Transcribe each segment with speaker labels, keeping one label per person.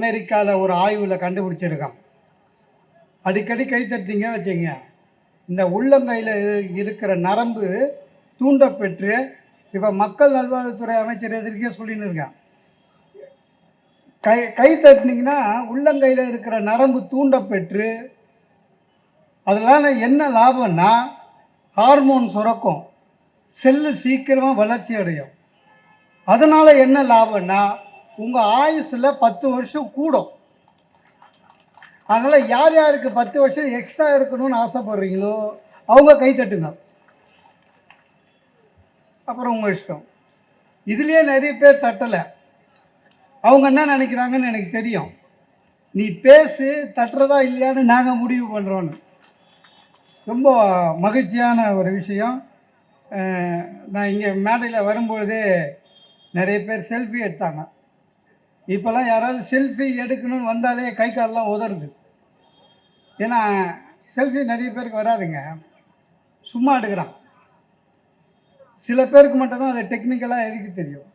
Speaker 1: அமெரிக்காவில் ஒரு ஆய்வில் கண்டுபிடிச்சிருக்கான். அடிக்கடி கை தட்டிங்க வச்சுங்க. இந்த உள்ளங்கையில் இருக்கிற நரம்பு தூண்டப்பெற்று இப்போ மக்கள் நல்வாழ்வுத்துறை அமைச்சர் எதிர்க்கே சொல்லின்னு இருக்கேன். கை கை தட்டினீங்கன்னா உள்ளங்கையில் இருக்கிற நரம்பு தூண்டப்பெற்று அதனால் என்ன லாபம்னா ஹார்மோன் சுரக்கும். செல்லு சீக்கிரமாக வளர்ச்சி அடையும். அதனால் என்ன லாபம்னா உங்கள் ஆயுஸில் பத்து வருஷம் கூடும். அதனால் யார் யாருக்கு பத்து வருஷம் எக்ஸ்ட்ரா இருக்கணும்னு ஆசைப்படுறீங்களோ அவங்க கை தட்டுங்க. அப்புறம் உங்கள் இஷ்டம். இதுலேயே நிறைய பேர் தட்டலை. அவங்க என்ன நினைக்கிறாங்கன்னு எனக்கு தெரியும். நீ பேசு தட்டுறதா இல்லையான்னு நாங்கள் முடிவு பண்ணுறோன்னு ரொம்ப மகிழ்ச்சியான ஒரு விஷயம். நான் இங்கே மேடையில் வரும்பொழுதே நிறைய பேர் செல்ஃபி எடுத்தாங்க. இப்போல்லாம் யாராவது செல்ஃபி எடுக்கணும்னு வந்தாலே கை காலெலாம் உதறுது. ஏன்னா செல்ஃபி நிறைய பேருக்கு வராதுங்க. சும்மா எடுக்கிறான். சில பேருக்கு மட்டும்தான் அது டெக்னிக்கலாக எதுக்கு தெரியும்.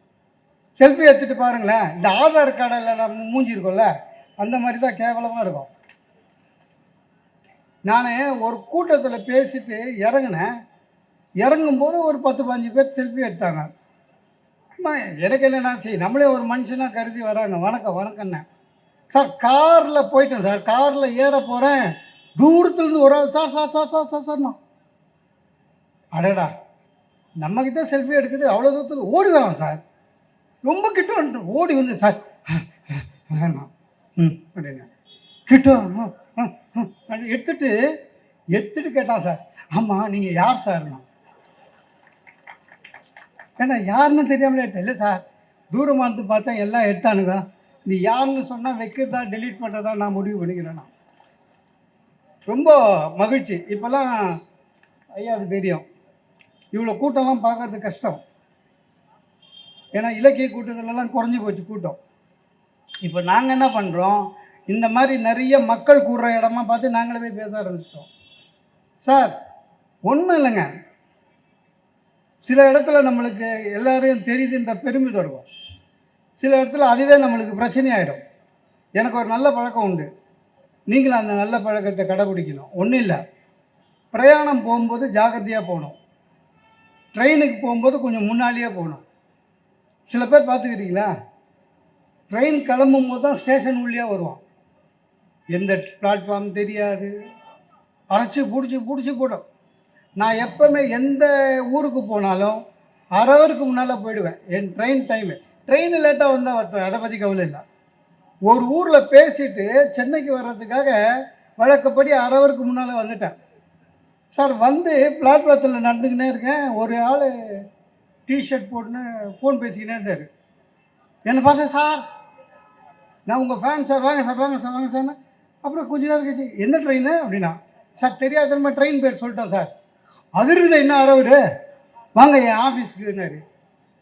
Speaker 1: செல்ஃபி எடுத்துகிட்டு பாருங்களேன். இந்த ஆதார் கார்டில் நம்ம மூஞ்சிருக்கோம்ல அந்த மாதிரி தான் கேவலமாக இருக்கும். நான் ஒரு கூட்டத்தில் பேசிட்டு இறங்கினேன். இறங்கும்போது ஒரு பத்து பதினஞ்சு பேர் செல்ஃபி எடுத்தாங்க. அம்மா எனக்கு என்னென்னா சரி நம்மளே ஒரு மனுஷனாக கருதி வராங்க. வணக்கம் வணக்கம்ண்ணே. சார் காரில் போயிட்டேன் சார். காரில் ஏற போகிறேன் தூரத்துலேருந்து ஒரு ஆள் sir sir sir sir sir சார்ண்ணா. அடடா. நம்மக்கிட்ட செல்ஃபி எடுக்குது அவ்வளோ தூரத்தில் ஓடி வரோம் சார். ரொம்ப கிட்ட வந்து ஓடி வந்து சார் ம் அப்படின்னு. கிட்ட எடுத்துட்டு எடுத்துட்டு கேட்டான் சார். ஆமாம் நீங்கள் யார் சார்ண்ணா? ஏன்னா யாருன்னு தெரியாமலே இல்லை சார் தூரமாக இருந்து பார்த்தா எல்லாம் எடுத்தானுங்க. நீ யாருன்னு சொன்னால் வைக்கிறதா டெலீட் பண்ணுறதா நான் முடிவு பண்ணிக்கிறேன் நான். ரொம்ப மகிழ்ச்சி. இப்போல்லாம் ஐயா அது தெரியும். இவ்வளோ கூட்டம்லாம் பார்க்கறது கஷ்டம். ஏன்னா இலக்கிய கூட்டத்திலலாம் குறைஞ்சி போச்சு கூட்டம். இப்போ நாங்கள் என்ன பண்ணுறோம் இந்த மாதிரி நிறைய மக்கள் கூடுற இடமா பார்த்து நாங்களே போய் பேச ஆரம்பிச்சிட்டோம். சார் ஒன்றும் இல்லைங்க. சில இடத்துல நம்மளுக்கு எல்லோரையும் தெரியுதுன்ற பெருமிதம் இருக்கும் சில இடத்துல அதுவே நம்மளுக்கு பிரச்சனையாயிடும். எனக்கு ஒரு நல்ல பழக்கம் உண்டு. நீங்களும் அந்த நல்ல பழக்கத்தை கடைபிடிக்கணும். ஒன்றும் இல்லை. பிரயாணம் போகும்போது ஜாக்கிரதையாக போகணும். ட்ரெயினுக்கு போகும்போது கொஞ்சம் முன்னாடியே போகணும். சில பேர் பார்த்துக்கிறீங்களா? ட்ரெயின் கிளம்பும் போது தான் ஸ்டேஷன் உள்ளே வருவான். எந்த பிளாட்ஃபார்ம் தெரியாது. அரைச்சி பிடிச்சி பிடிச்சி போடும் நான் எப்போவுமே எந்த ஊருக்கு போனாலும் அரை ஹவருக்கு முன்னால் போயிடுவேன். என் ட்ரெயின் டைமு ட்ரெயின் லேட்டாக வந்தால் வரட்டும் அதை பற்றி கவலை இல்லை. ஒரு ஊரில் பேசிட்டு சென்னைக்கு வர்றதுக்காக வழக்கப்படி அரை ஹவருக்கு முன்னால் வந்துட்டேன். சார் வந்து பிளாட்ஃபாரத்தில் நடந்துக்கினே இருக்கேன். ஒரு ஆள் டிஷர்ட் போட்டுன்னு ஃபோன் பேசிக்கினே இருந்தார். என்னை பார்த்தேன் சார் நான் உங்கள் ஃபேன் சார் வாங்க சார் வாங்க சார் வாங்க சார் அப்புறம் கொஞ்ச நேரம் கழிச்சு எந்த ட்ரெயின் அப்படின்னா சார் தெரியாத ட்ரெயின் பேர் சொல்லிட்டோம் சார். அதிருது என்ன அரவுரு வாங்க என் ஆஃபீஸ்க்குன்னாரு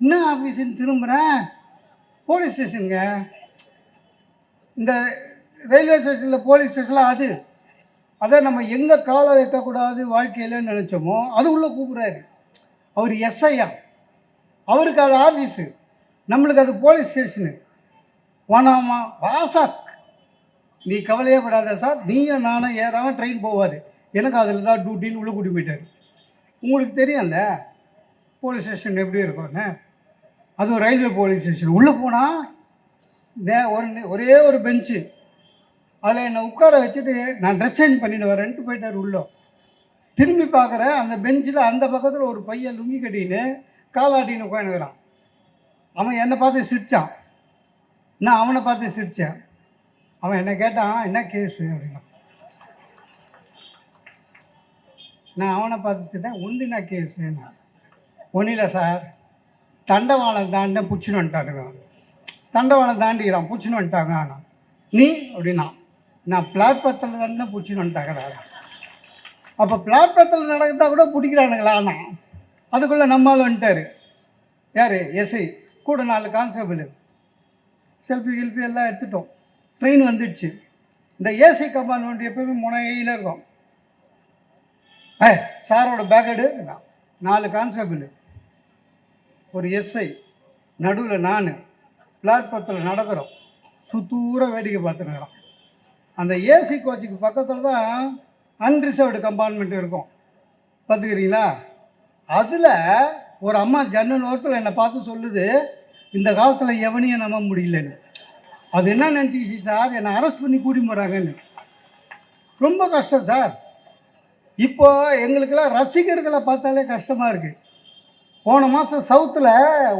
Speaker 1: என்ன ஆஃபீஸுன்னு திரும்புகிறேன் போலீஸ் ஸ்டேஷனுங்க. இந்த ரயில்வே ஸ்டேஷனில் போலீஸ் ஸ்டேஷனில் அது. அதை நம்ம எங்கே காலை வைக்கக்கூடாது வாழ்க்கையில் நினச்சோமோ அது உள்ளே கூப்பிட்றாரு. அவர் எஸ்ஐயா. அவருக்கு அது ஆஃபீஸு நம்மளுக்கு அது போலீஸ் ஸ்டேஷனு. வானாமா வா சார். நீ கவலையே படாத சார். நீயும் நானும் ஏறாமல் ட்ரெயின் போவார். எனக்கு அதில் தான் டியூட்டின்னு உள்ளே கூட்டி போயிட்டார். உங்களுக்கு தெரியும்ல போலீஸ் ஸ்டேஷன் எப்படி இருக்கும்னு? அதுவும் ரயில்வே போலீஸ் ஸ்டேஷன் உள்ளே போனால் வே ஒரு ஒரே ஒரு பெஞ்சு அதில் என்னை உட்கார வச்சுட்டு நான் ட்ரெஸ் சேஞ்ச் பண்ணிட்டு வரேன்ட்டு போயிட்டார் உள்ளே. திரும்பி பார்க்குறேன் அந்த பெஞ்சில் அந்த பக்கத்தில் ஒரு பையன் லுங்கி கட்டின்னு காலாட்டின்னு உட்காந்துக்கிறான். அவன் என்னை பார்த்து சிரிச்சான். நான் அவனை பார்த்து சிரித்தேன் அவன் என்னை கேட்டான் என்ன கேஸு அப்படின்னா நான் அவனை பார்த்து சிரித்தேன் உண்டுனா கேஸுன்னா ஒன்றும் இல்லை சார் தண்டவாளம் தாண்ட பிடிச்சின்னு வந்துட்டானுங்க தண்டவாளம் தாண்டிக்கிறான் பிடிச்சின்னு வந்துட்டாங்க ஆனால் நீ அப்படின்னா நான் பிளாட்பாரத்தில் தானே பிடிச்சின்னு வந்துட்டாங்கடா அப்போ பிளாட்பாரத்தில் நடக்கிறதா கூட பிடிக்கிறானுங்களா ஆனால் அதுக்குள்ளே நம்மால் வந்துட்டார். யார்? எஸ்ஐ. கூட நாலு கான்ஸ்டபிள் செல்ஃபி கில்ஃபி எல்லாம் எடுத்துட்டோம். ட்ரெயின் வந்துடுச்சு. இந்த ஏசி கம்பார்ட்மெண்ட் எப்பவுமே முனையில் இருக்கும். ஏ சாரோட பேக் எடு. நாலு கான்ஸ்டபிள் ஒரு எஸ்ஐ நடுவில் நான். பிளாட்ஃபார்த்தில் நடக்கிறோம். சுத்தூர வேடிக்கை பார்த்துருக்குறோம் அந்த ஏசி கோச்சுக்கு பக்கத்தில் தான் அன்ரிசர்வ்டு கம்பார்ட்மெண்ட் இருக்கும். பார்த்துக்கிறீங்களா? அதில் ஒரு அம்மா ஜன்னல் ஓரத்தில் என்னை பார்த்து சொல்லுது இந்த காலத்தில் எவனையும் நம்ப முடியலன்னு. அது என்ன நினச்சிக்கிச்சு சார்? என்னை அரெஸ்ட் பண்ணி கூட்டி போகிறாங்கன்னு ரொம்ப கஷ்டம் சார். இப்போ எங்களுக்கெல்லாம் ரசிகர்களை பார்த்தாலே கஷ்டமாக இருக்குது போன மாதம் சவுத்தில்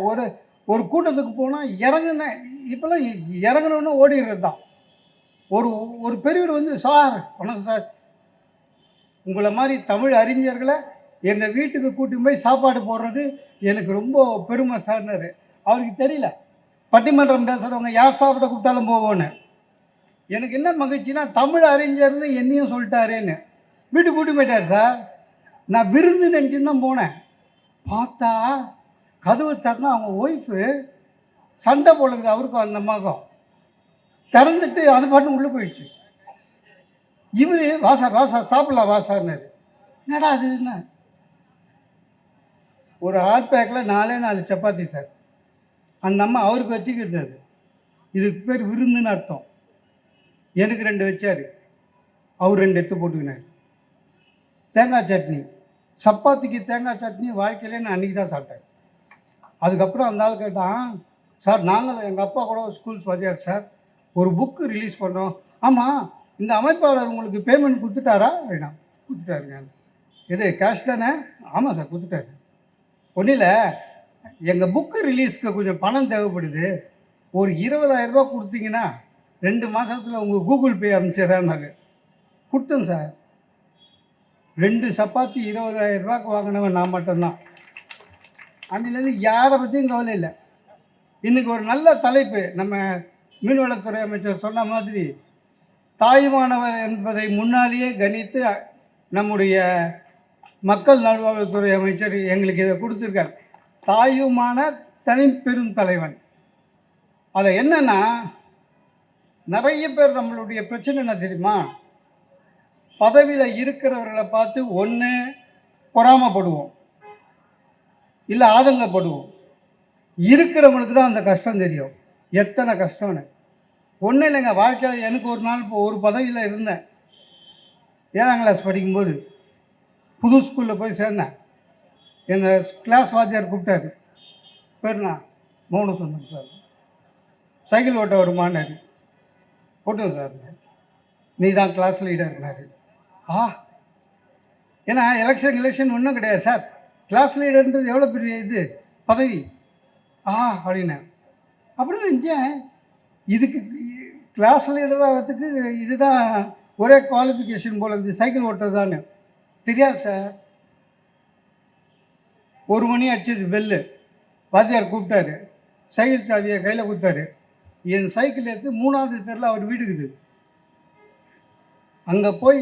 Speaker 1: ஒரு ஒரு கூட்டத்துக்கு போனால் இறங்குன இப்போல்லாம் இறங்கணுன்னு ஓடிடுறது தான் ஒரு ஒரு பெரியவர் வந்து சார் வணக்கம் சார். உங்களை மாதிரி தமிழ் அறிஞர்களை எங்கள் வீட்டுக்கு கூட்டி போய் சாப்பாடு போடுறது எனக்கு ரொம்ப பெருமை சார்னாரு. அவருக்கு தெரியல. பட்டிமன்றம் பேசுகிறவங்க யார் சாப்பிட கூப்பிட்டாலும் போவோன்னு. எனக்கு என்ன மகிழ்ச்சினா தமிழ் அறிஞர்னு என்னையும் சொல்லிட்டாரேன்னு. வீட்டுக்கு கூட்டி போயிட்டார் சார். நான் விருந்து நினச்சின்னு தான் போனேன். பார்த்தா கதவு திறந்தா அவங்க ஒய்ஃபு சண்டை போடுறது அவருக்கும் அந்த அம்மாக்கும் திறந்துட்டு அது பாட்டு உள்ளே போயிடுச்சு. இவர் வாசார் வாசார் சாப்பிடலாம் வாசார்னாரு என்னடா அது என்ன? ஒரு ஹாட் பேக்கில் நாலே நாலு சப்பாத்தி சார். அந்த அம்மா அவருக்கு வச்சுக்கிட்டாரு இதுக்கு பேர் விருந்துன்னு அர்த்தம். எனக்கு ரெண்டு வச்சார். அவர் ரெண்டு எடுத்து போட்டுக்கினார். தேங்காய் சட்னி. சப்பாத்திக்கு தேங்காய் சட்னி வாழ்க்கையிலே நான் அன்றைக்கி தான் சாப்பிட்டேன். அதுக்கப்புறம் அந்த ஆள் கேட்டான் சார் நாங்கள் எங்கள் அப்பா கூட ஸ்கூல் சொல்லியார் சார். ஒரு புக்கு ரிலீஸ் பண்ணோம். ஆமாம் இந்த அமைப்பாளர் உங்களுக்கு பேமெண்ட் கொடுத்துட்டாரா? அப்படின்னா கொடுத்துட்டாருங்க எது கேஷ் தானே? ஆமாம் சார் கொடுத்துட்டாரு. ஒன்றும் இல்லை. எங்கள் புக்கு ரிலீஸ்க்கு கொஞ்சம் பணம் தேவைப்படுது. ஒரு இருபதாயிரம் கொடுத்தீங்கன்னா ரெண்டு மாதத்தில் உங்கள் கூகுள் பே அனுப்பிச்சிடுறேன்னாரு. கொடுத்தேன் சார். ரெண்டு சப்பாத்தி இருபதாயிரம் ரூபாய்க்கு வாங்கினவன் நான் மட்டும்தான். அன்னிலேருந்து யாரை பற்றியும் கவலை இல்லை. இன்றைக்கி ஒரு நல்ல தலைப்பு. நம்ம மீன்வளத்துறை அமைச்சர் சொன்ன மாதிரி தாய்மானவர் என்பதை முன்னாலேயே கணித்து நம்முடைய மக்கள் நல்வாழ்வுத்துறை அமைச்சர் எங்களுக்கு இதை கொடுத்துருக்கார். தாயுமான தனிப்பெரும் தலைவன். அதில் என்னென்னா நிறைய பேர் நம்மளுடைய பிரச்சனை என்ன தெரியுமா? பதவியில் இருக்கிறவர்களை பார்த்து ஒன்று பொறாமப்படுவோம். இல்லை ஆதங்கப்படுவோம். இருக்கிறவங்களுக்கு தான் அந்த கஷ்டம் தெரியும். எத்தனை கஷ்டம்னு. ஒன்றும் இல்லைங்க வாழ்க்கையில் எனக்கு ஒரு நாள் இப்போ ஒரு பதவியில் இருந்தேன். ஏழாம் கிளாஸ் படிக்கும்போது புது ஸ்கூலில் போய் சேர்ந்தேன். எங்கள் கிளாஸ் வாத்தியார் கூப்பிட்டாரு. பேர்னா மௌனம் சொன்னேன் சார். சைக்கிள் ஓட்ட வருமானாரு ஓட்டுங்க சார். நீ தான் கிளாஸ் லீடர்னாரு ஆ. ஏன்னா எலெக்ஷன் எலெக்ஷன் ஒன்றும் கிடையாது சார் கிளாஸ் லீடர்ன்றது எவ்வளோ பெரிய இது? பதவி. ஆ அப்படின்னேன். அப்புறம் நினச்சேன் இதுக்கு கிளாஸ் லீடர் ஆகிறதுக்கு இதுதான் ஒரே குவாலிஃபிகேஷன் போல இருக்குது சைக்கிள் ஓட்டுறது தானே தெரியாது சார் ஒரு மணி அடிச்சது பெல்லு வாத்தியார் கூப்பிட்டாரு. சைக்கிள் சாவியை கையில் கொடுத்தாரு. என் சைக்கிள் எடுத்து மூணாவது தெருல அவர் வீடுக்குது. அங்கே போய்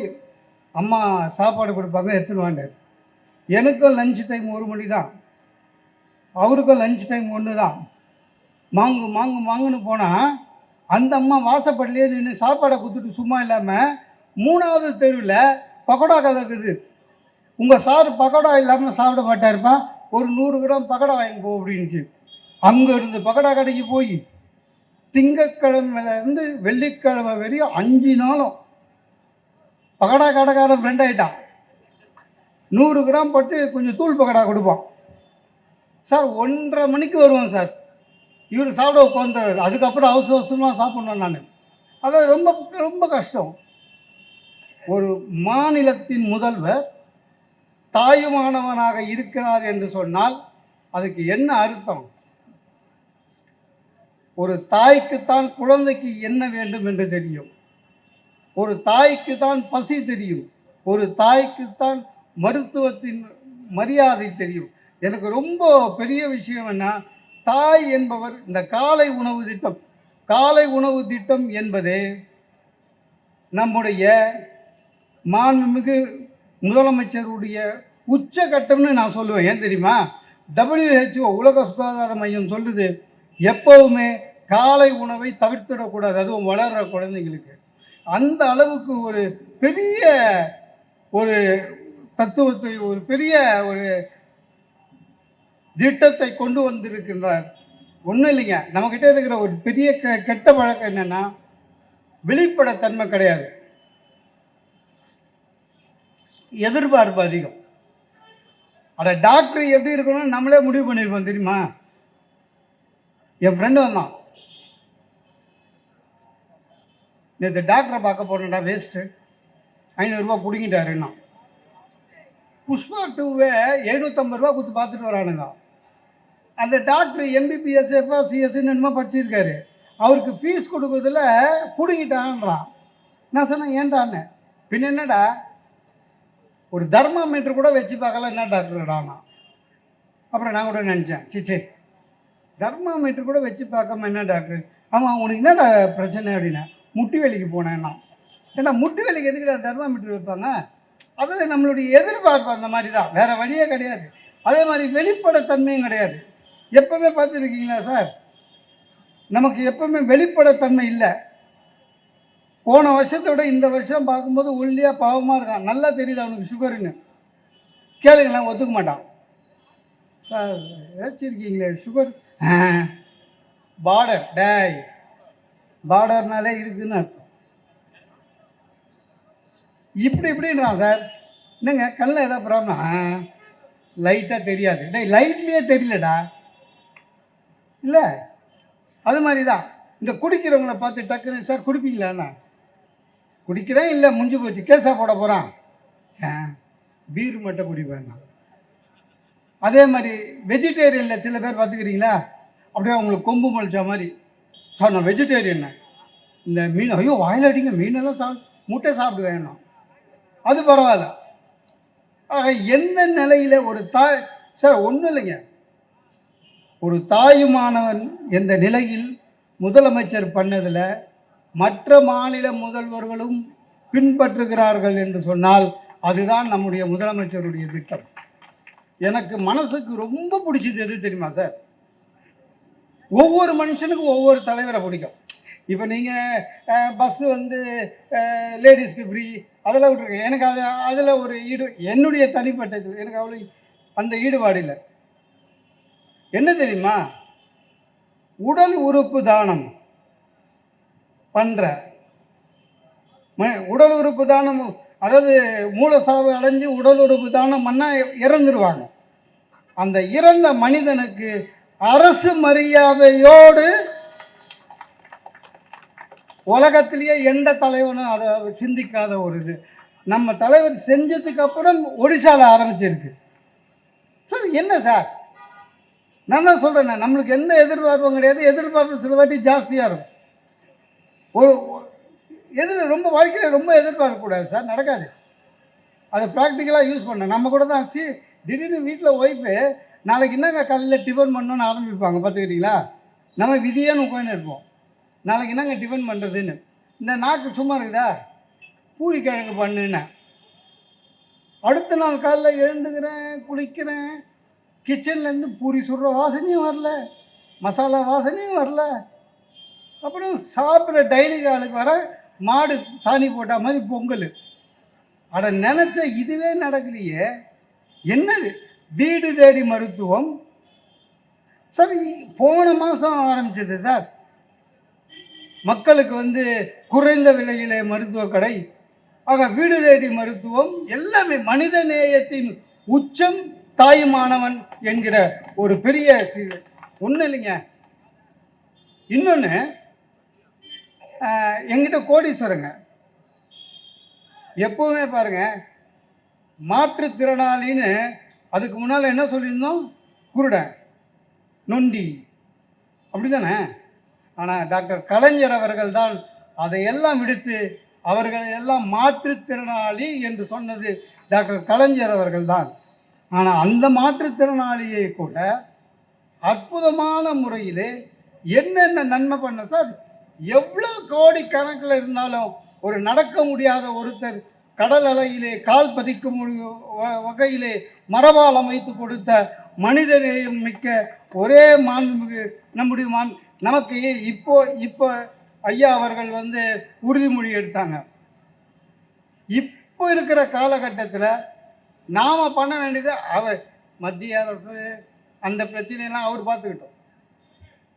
Speaker 1: அம்மா சாப்பாடு கொடுப்பாங்க எடுத்துன்னு வாண்டார். எனக்கும் லஞ்ச் டைம் ஒரு மணி தான் அவருக்கும் லஞ்ச் டைம் ஒன்று தான் மாங்கு மாங்கு மாங்குன்னு போனால் அந்த அம்மா வாசப்படலையே நின்று சாப்பாடை கொடுத்துட்டு சும்மா இல்லாமல் மூணாவது தெருவில் பக்கோடா கதை இருக்குது. உங்கள் சார் பக்கோடா இல்லாமல் சாப்பிட மாட்டாருப்பா ஒரு நூறு கிராம் பக்கோடா வாங்கி போ அப்படின்ச்சு அங்கே இருந்து பக்கோடா கடைக்கு போய் திங்கக்கிழமையிலேருந்து வெள்ளிக்கிழமை வரையும் அஞ்சு நாளும் பகடா கடைக்காரன் ஃப்ரெண்ட் ஆகிட்டான் நூறு கிராம் போட்டு கொஞ்சம் தூள் பகடா கொடுப்பான். சார் ஒன்றரை மணிக்கு வருவோம் சார். இவர் சாப்பிட உட்காந்துறாரு அதுக்கப்புறம் அவசர அவசரமாக சாப்பிட்ணும் நான். அதான் ரொம்ப ரொம்ப கஷ்டம். ஒரு மாநிலத்தின் முதல்வர் தாயுமானவனாக இருக்கிறார் என்று சொன்னால் அதுக்கு என்ன அர்த்தம்? ஒரு தாய்க்குத்தான் குழந்தைக்கு என்ன வேண்டும் என்று தெரியும். ஒரு தாய்க்கு தான் பசி தெரியும். ஒரு தாய்க்குத்தான் மருத்துவத்தின் மரியாதை தெரியும். எனக்கு ரொம்ப பெரிய விஷயம் என்ன? தாய் என்பவர் இந்த காலை உணவு திட்டம் காலை உணவு திட்டம் என்பது நம்முடைய மாண்புமிகு முதலமைச்சருடைய உச்சகட்டம்னு நான் சொல்லுவேன். ஏன் தெரியுமா? டபிள்யூஹெச்ஓ உலக சுகாதார மையம் சொல்லுது எப்போவுமே காலை உணவை தவிர்த்திடக்கூடாது. அதுவும் வளர்கிற குழந்தைங்களுக்கு அந்த அளவுக்கு ஒரு பெரிய ஒரு தத்துவத்தை ஒரு பெரிய ஒரு திட்டத்தை கொண்டு வந்திருக்கின்றார். ஒன்றும் இல்லைங்க. நம்மக்கிட்ட இருக்கிற ஒரு பெரிய கெ கெட்ட பழக்கம் என்னென்னா வெளிப்படைத்தன்மை கிடையாது. எதிர்பார்ப்பு அதிகம். அட டாக்டர் எப்படி இருக்கணும்னு நம்மளே முடிவு பண்ணியிருப்போம் தெரியுமா? என் ஃப்ரெண்டு வந்தான். நேற்று டாக்டரை பார்க்க போனேன்டா வேஸ்ட்டு ஐநூறுரூவா பிடுங்கிட்டாருன்னா புஷ்பா டூவை எழுநூற்றம்பது ரூபா கொடுத்து பார்த்துட்டு வரானுங்க. அந்த டாக்டர் எம்பிபிஎஸ் எஃப்ஆர்சிஎஸ்ன்னு என்னமோ படிச்சிருக்காரு. அவருக்கு ஃபீஸ் கொடுக்குறதுல பிடுங்கிட்டான்றான் நான் சொன்னேன் ஏன்டான்னு? பின்ன என்னடா? ஒரு தர்மாமீட்டர் கூட வச்சு பார்க்கல என்ன டாக்டர்டானா அப்புறம் நான் கூட நினச்சேன் சரி தர்மாமீட்டர் கூட வச்சு பார்க்காம என்ன டாக்டர் ஆமாம் உனக்கு என்னடா பிரச்சனை அப்படின்னா? முட்டி போனேன் போனேன்னா. ஏன்னா முட்டு வேலைக்கு எதுக்குடா தெர்மாமீட்டர் வைப்பாங்க? அதாவது நம்மளுடைய எதிர்பார்ப்பு அந்த மாதிரி தான் வேறு வழியே கிடையாது. அதே மாதிரி வெளிப்படைத்தன்மையும் கிடையாது. எப்பவுமே பார்த்துருக்கீங்களா சார்? நமக்கு எப்பவுமே வெளிப்படைத்தன்மை இல்லை. போன வருஷத்தை விட இந்த வருஷம் பார்க்கும்போது ஒல்லியாக பாவமாக இருக்கான். நல்லா தெரியுது அவனுக்கு சுகருன்னு. கேளுங்களேன் ஒத்துக்க மாட்டான். Sir ஏச்சிருக்கீங்களே sugar? பார்டர் டேய். பார்டர்னாலே இருக்குதுன்னு அர்த்தம். இப்படி இப்படின்றான் சார் என்னங்க கண்ணில் ஏதாவது ப்ராப்ளம் லைட்டாக தெரியாது. டே லைட்லேயே தெரியலடா. இல்லை? அது மாதிரி தான் இந்த குடிக்கிறவங்கள பார்த்து டக்குன்னு சார் குடிப்பீங்களாண்ணா குடிக்கிறேன் இல்லை முடிஞ்சு போச்சு. கேஸாக போட போகிறான் பீர் மட்டும் குடிப்பேன் நான். அதே மாதிரி வெஜிடேரியனில் சில பேர் பார்த்துக்கிறீங்களா? அப்படியே அவங்களுக்கு கொம்பு முளைச்ச மாதிரி. சார் நான் வெஜிடேரியன் இந்த மீன் ஐயோ வாயில் அடிங்க மீனெல்லாம் சா முட்டை சாப்பிடுவேன் நான் அது பரவாயில்ல. ஆக எந்த நிலையில் ஒரு தாய் சார் ஒன்றும் இல்லைங்க. ஒரு தாயுமானவன் என்ற நிலையில் முதலமைச்சர் பண்ணதில் மற்ற மாநில முதல்வர்களும் பின்பற்றுகிறார்கள் என்று சொன்னால் அதுதான் நம்முடைய முதலமைச்சருடைய திட்டம். எனக்கு மனசுக்கு ரொம்ப பிடிச்சது எது தெரியுமா சார்? ஒவ்வொரு மனுஷனுக்கும் ஒவ்வொரு தலைவரை பிடிக்கும். இப்போ நீங்கள் பஸ்ஸு வந்து லேடிஸ்க்கு ஃப்ரீ அதெல்லாம் விட்ருக்கேன் எனக்கு அது அதில் ஒரு ஈடு என்னுடைய தனிப்பட்டது எனக்கு அவ்வளோ அந்த ஈடுபாடு இல்லை. என்ன தெரியுமா? உடல் உறுப்பு தானம் பண்ணுற உடல் உறுப்பு தானம் அதாவது மூலசாவு அடைஞ்சு உடல் உறுப்பு தானம் பண்ணால் இறந்துருவாங்க. அந்த இறந்த மனிதனுக்கு அரசு மரியாதையோடு உலகத்திலேயே எந்த தலைவனும் அதை சிந்திக்காத ஒரு இது. நம்ம தலைவர் செஞ்சதுக்கு அப்புறம் ஒடிசாவில் ஆரம்பிச்சிருக்கு. சார் என்ன சார்? நான் தான் சொல்கிறேன் நம்மளுக்கு எந்த எதிர்பார்ப்பும் கிடையாது. எதிர்பார்ப்பு சில வாட்டி ஜாஸ்தியாக இருக்கும். ஒரு எதிர் ரொம்ப வாழ்க்கையில் ரொம்ப எதிர்பார்க்கக்கூடாது சார் நடக்காது. அதை ப்ராக்டிக்கலாக யூஸ் பண்ண நம்ம கூட தான் சி திடீர்னு வீட்டில் ஒய்ஃபு நாளைக்கு என்னங்க காலையில் டிஃபன் பண்ணணும்னு ஆரம்பிப்பாங்க பார்த்துக்கிட்டீங்களா? நம்ம விதியான்னு உட்காந்து இருப்போம். நாளைக்கு என்னங்க டிஃபன் பண்ணுறதுன்னு இந்த நாக்கு சும்மா இருக்குதா? பூரி கிழங்கு பண்ணுன்னு. அடுத்த நாள் காலைல எழுந்துக்கிறேன் குளிக்கிறேன். கிச்சன்லேருந்து பூரி சுடுற வாசனையும் வரல. மசாலா வாசனையும் வரல. அப்புறம் சாப்பிட்ற டைரி காலுக்கு வர மாடு சாணி போட்ட மாதிரி பொங்கல். அட நினச்ச இதுவே நடக்கலையே. என்னது? வீடு தேடி மருத்துவம். சார் போன மாதம் ஆரம்பிச்சது சார். மக்களுக்கு வந்து குறைந்த விலையிலே மருத்துவ கடை. ஆக வீடு தேடி மருத்துவம் எல்லாமே மனித நேயத்தின் உச்சம் தாயுமானவன் என்கிற ஒரு பெரிய ஒன்றும் இல்லைங்க. இன்னொன்று எங்கிட்ட கோடீஸ்வரங்க. எப்போவுமே பாருங்கள் மாற்றுத்திறனாளின்னு அதுக்கு முன்னால் என்ன சொல்லியிருந்தோம்? குருடன் நொண்டி. அப்படி தானே ஆனால் டாக்டர் கலைஞர் அவர்கள் தான் அதையெல்லாம் விடுத்து அவர்கள் எல்லாம் மாற்றுத்திறனாளி என்று சொன்னது டாக்டர் கலைஞர் அவர்கள் தான். ஆனால் அந்த மாற்றுத்திறனாளியை கூட அற்புதமான முறையில் என்னென்ன நன்மை பண்ண சார்? எவ்வளோ கோடி கணக்கில் இருந்தாலும் ஒரு நடக்க முடியாத ஒருத்தர் கடல் அலையிலே கால் பதிக்கும் வ- வகையிலே மரபால் அமைத்து கொடுத்த மனிதநேயம் மிக்க ஒரே மாண்புமிகு நம்முடைய மாண் நமக்கு இப்போ இப்போ ஐயா அவர்கள் வந்து உறுதிமொழி எடுத்தாங்க. இப்போ இருக்கிற காலகட்டத்தில் நாம் பண்ண வேண்டியது அவர் மத்திய அரசு அந்த பிரச்சனையெல்லாம் அவர் பார்த்துக்கிட்டோம்.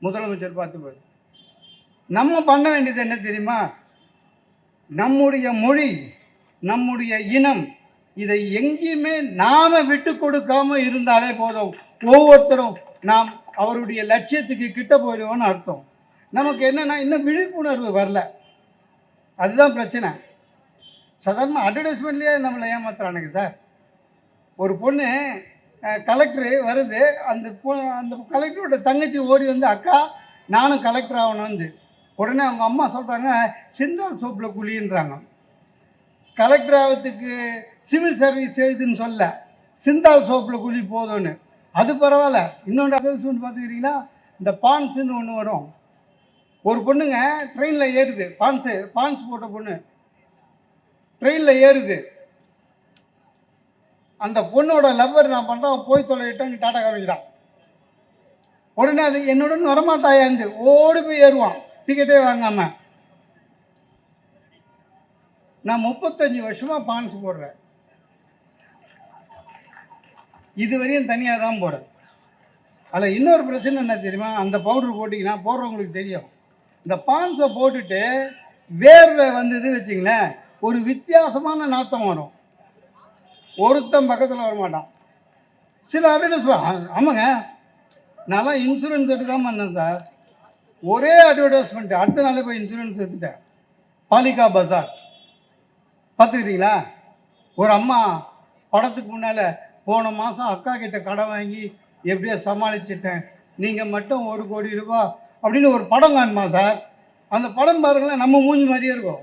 Speaker 1: முதலமைச்சர் பார்த்துப்பார். நம்ம பண்ண வேண்டியது என்ன தெரியுமா? நம்முடைய மொழி நம்முடைய இனம் இதை எங்கேயுமே நாம விட்டு கொடுக்காம இருந்தாலே போதும். ஒவ்வொருத்தரும் நாம் அவருடைய லட்சியத்துக்கு கிட்ட போயிடுவோம்னு அர்த்தம். நமக்கு என்னென்னா இன்னும் விழிப்புணர்வு வரல. அதுதான் பிரச்சனை. சாதாரண அட்வர்டைஸ்மெண்ட்லேயே நம்மளை ஏமாத்துறானுங்க சார். ஒரு பொண்ணு கலெக்டரு வருது. அந்த அந்த கலெக்டரோட தங்கச்சி ஓடி வந்து அக்கா நானும் கலெக்டர் ஆகணும் வந்து உடனே அவங்க அம்மா சொல்கிறாங்க சிந்தால் சோப்பில் குழின்றாங்க. கலெக்டர் ஆகிறதுக்கு சிவில் சர்வீஸ் எழுதுன்னு சொல்ல சிந்தால் சோப்பில் குழி போதும்னு. அது பரவாயில்ல. இன்னொன்று அட்வர்டைஸ்மெண்ட் பார்த்துக்கிறீங்களா? இந்த பான்ஸுன்னு ஒன்று வரும். ஒரு பொண்ணுங்க ட்ரெயினில் ஏறுது. பான்ஸு பான்ஸ் போட்ட பொண்ணு. ட்ரெயினில் ஏறுது. அந்த பொண்ணோட லவ்வர் நான் பண்ணுறேன் போய் தொலைவிட்டேன்னு டாட்டா காமிக்கிறான் உடனே அது என்னுடன் வரமாட்டாயாந்து ஓடி போய் ஏறுவான். டிக்கெட்டே வாங்காமல் நான் முப்பத்தஞ்சு வருஷமாக பான்ஸ் போடுறேன். இது வரையும் தனியாக தான் போடுறேன். அதில் இன்னொரு பிரச்சனை என்ன தெரியுமா? அந்த பவுடர் போட்டிங்கன்னா போடுறவங்களுக்கு தெரியும். இந்த பான்ஸை போட்டுட்டு வேர்வை வந்தது வச்சிங்களேன் ஒரு வித்தியாசமான நாத்தம் வரும். ஒருத்தன் பக்கத்தில் வரமாட்டான். சில அட்வர்டைஸ்மெண்ட் ஆமாங்க. நான்லாம் இன்சூரன்ஸ் எடுத்து தான் பண்ணேன் சார். ஒரே அட்வர்டைஸ்மெண்ட் அடுத்த நாளே போய் இன்சூரன்ஸ் எடுத்துட்டேன். பாலிகா பஜார் பார்த்துக்கிறீங்களா? ஒரு அம்மா படத்துக்கு முன்னால் போன மாதம் அக்கா கிட்ட கடன் வாங்கி எப்படியோ சமாளிச்சிட்டேன். நீங்கள் மட்டும் ஒரு கோடி ரூபா அப்படின்னு ஒரு படம் காணுமா சார்? அந்த படம் பாருங்களேன் நம்ம மூஞ்சி மாதிரியே இருக்கும்.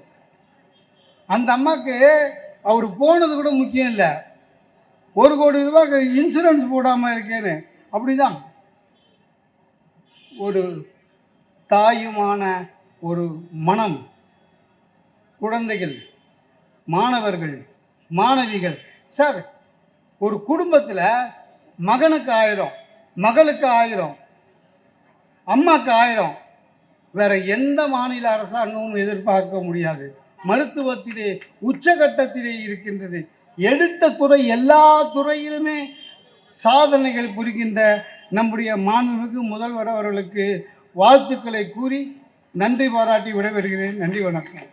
Speaker 1: அந்த அம்மாவுக்கு அவர் போனது கூட முக்கியம் இல்லை. ஒரு கோடி ரூபாய்க்கு இன்சூரன்ஸ் போடாமல் இருக்கேன்னு. அப்படிதான். ஒரு தாயுமான ஒரு மனம் குழந்தைகள் மாணவர்கள் மாணவிகள். சார் ஒரு குடும்பத்தில் மகனுக்கு ஆயிரம் மகளுக்கு ஆயிரம் அம்மாக்கு ஆயிரம் வேற எந்த மாநில அரசாங்கமும் எதிர்பார்க்க முடியாது. மருத்துவத்திலே உச்சகட்டத்திலே இருக்கின்றது. எடுத்த துறை எல்லா துறையிலுமே சாதனைகள் புரிகின்ற நம்முடைய மாண்புமிகு முதல்வர் அவர்களுக்கு வாழ்த்துக்களை கூறி நன்றி பாராட்டி விடைபெறுகிறேன். நன்றி வணக்கம்.